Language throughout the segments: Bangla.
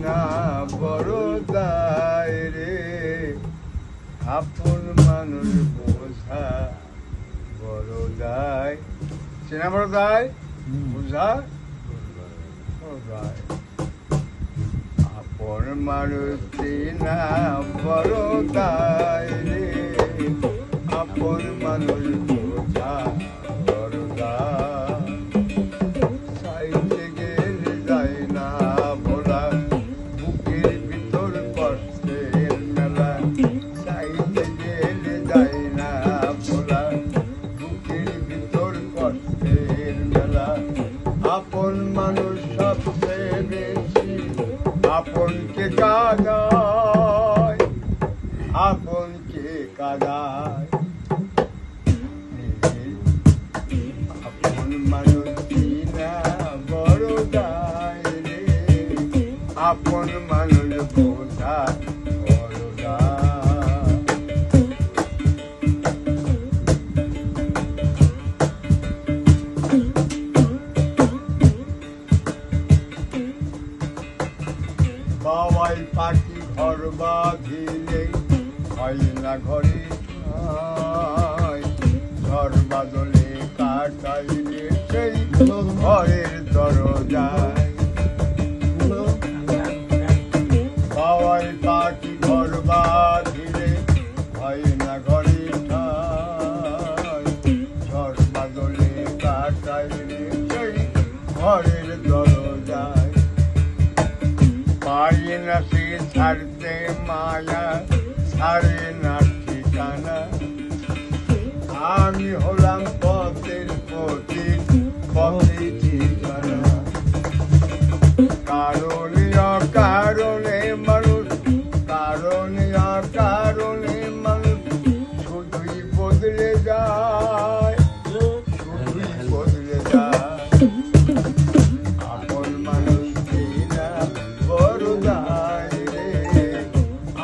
না বড় দায় রে। আপন মানুষ বোঝা বড় দায়। চেনা বড় দায়? বোঝা দায়। আপন মানুষ চেনা বড় দায় রে। আপন মানুষ কষ্টের মেলা। আপন মানুষ সবচেয়ে বেশি আপনকে কাদায় আপনকে কাদায়। আপন মানুষ বড় দায় রে। আপন মানুষ বাবাই পাখি ঘর বাঁধিলে হয় না ঘরে পারি না সে ছাড়তে মায়া ছাড়ে না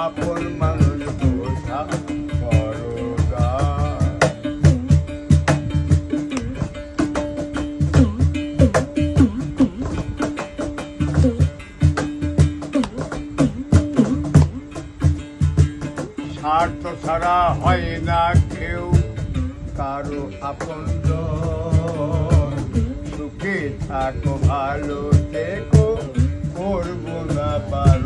আপন মানুষ বোঝা স্বার্থ ছাড়া হয় না কেউ, কারও আপন সুখে থাকো, ভালো থেকো, করব না পারো।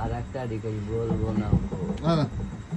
আর একটা দিকে বলব না।